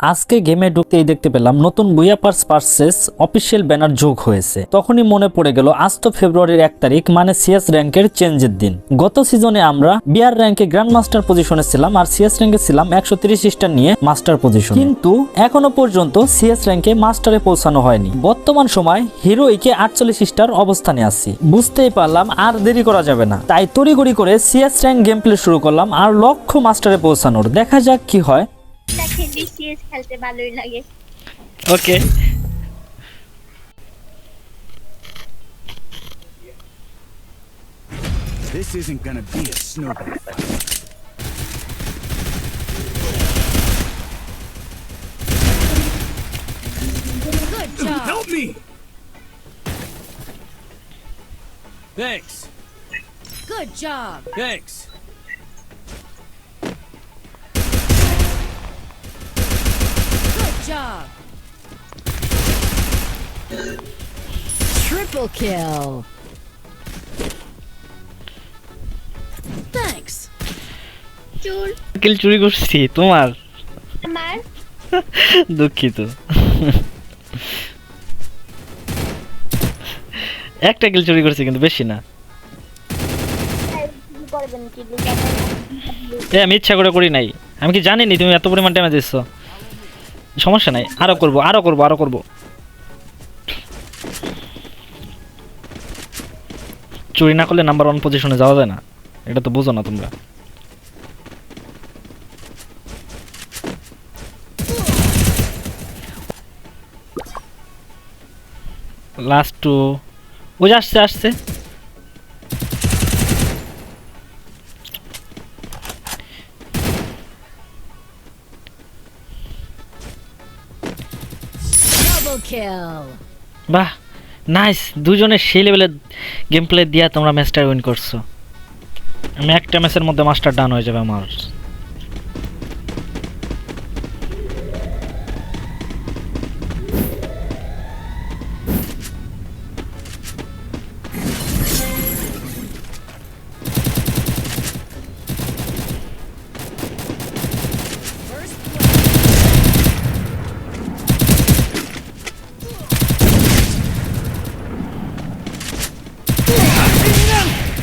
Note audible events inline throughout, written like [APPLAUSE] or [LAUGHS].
আজকে গেমে ঢুকতেই দেখতে পেলাম নতুন বুয়াপার্স পার্সেস অফিসিয়াল ব্যানার যোগ হয়েছে। তখনই মনে পড়ে গেল, আজ তো ফেব্রুয়ারির এক তারিখ মানে সিএস র্যাঙ্কের চেঞ্জের দিন। গত সিজনে আমরা বিআর র্যাঙ্কে গ্র্যান্ড মাস্টার পজিশনে ছিলাম আর সিএস র্যাঙ্কে ছিলাম একশো তিরিশ স্টার নিয়ে মাস্টার পজিশন। কিন্তু এখনও পর্যন্ত সিএস র্যাঙ্কে মাস্টারে পৌঁছানো হয়নি। বর্তমান সময় হিরোইকে আটচল্লিশ স্টার অবস্থানে আছি। বুঝতেই পারলাম আর দেরি করা যাবে না। তাই তড়িগড়ি করে সিএস র্যাঙ্ক গেম প্লে শুরু করলাম আর লক্ষ্য মাস্টারে পৌঁছানোর। দেখা যাক কি হয়। তাকে ডিসিএস খেলতে ভালোই লাগে ওকে This isn't gonna be a snowball fight. Good job. Help me! Thanks. Good job. Thanks. Good. Triple kill. Thanks. চুল কিল চুরি করছি তোমার? আমার? [LAUGHS] দুঃখিত। একটা কিল চুরি করছি কিন্তু বেশি না। আমি ইচ্ছা করে করি নাই। আমি কি জানি নি তুমি এত পরিমাণ ড্যামেজ দিচ্ছ সমস্যা নাই। আরও করব আরও করব আরও করব। চুরি না করলে নাম্বার ওয়ান পজিশনে যাওয়া যায় না। এটা তো বুঝো না তোমরা। লাস্ট টু ওই আসছে আসছে। বাহ নাইস দুজনের সেই লেভেলের গেম প্লে দিয়া তোমরা ম্যাচটা উইন করছ। আমি একটা ম্যাচের মধ্যে মাস্টার ডান হয়ে যাবে আমার।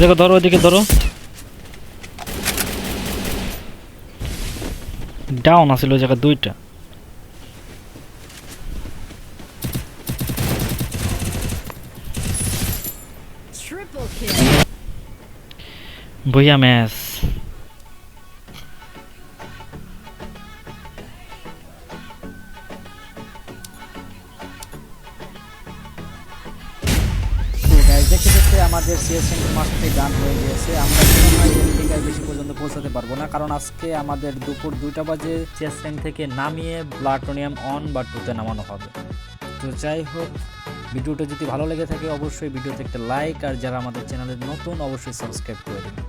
দেখো ধরো ওইদিকে ধরো। ডাউন আছিল ওই জায়গায় দুইটা। বইয়া ম্যাচ। দেখতে দেখতে আমাদের সিএসএন মাসটি গান হয়ে গিয়েছে। আমরা মনে বেশি পর্যন্ত পৌঁছাতে পারব না, কারণ আজকে আমাদের দুপুর দুইটা বাজে। সিএসএন থেকে নামিয়ে প্লাটোনিয়াম অন বা টুতে নামানো হবে। তো যাই হোক, ভিডিওটা যদি ভালো লেগে থাকে অবশ্যই ভিডিওতে একটা লাইক আর যারা আমাদের চ্যানেলে নতুন অবশ্যই সাবস্ক্রাইব করে দেবেন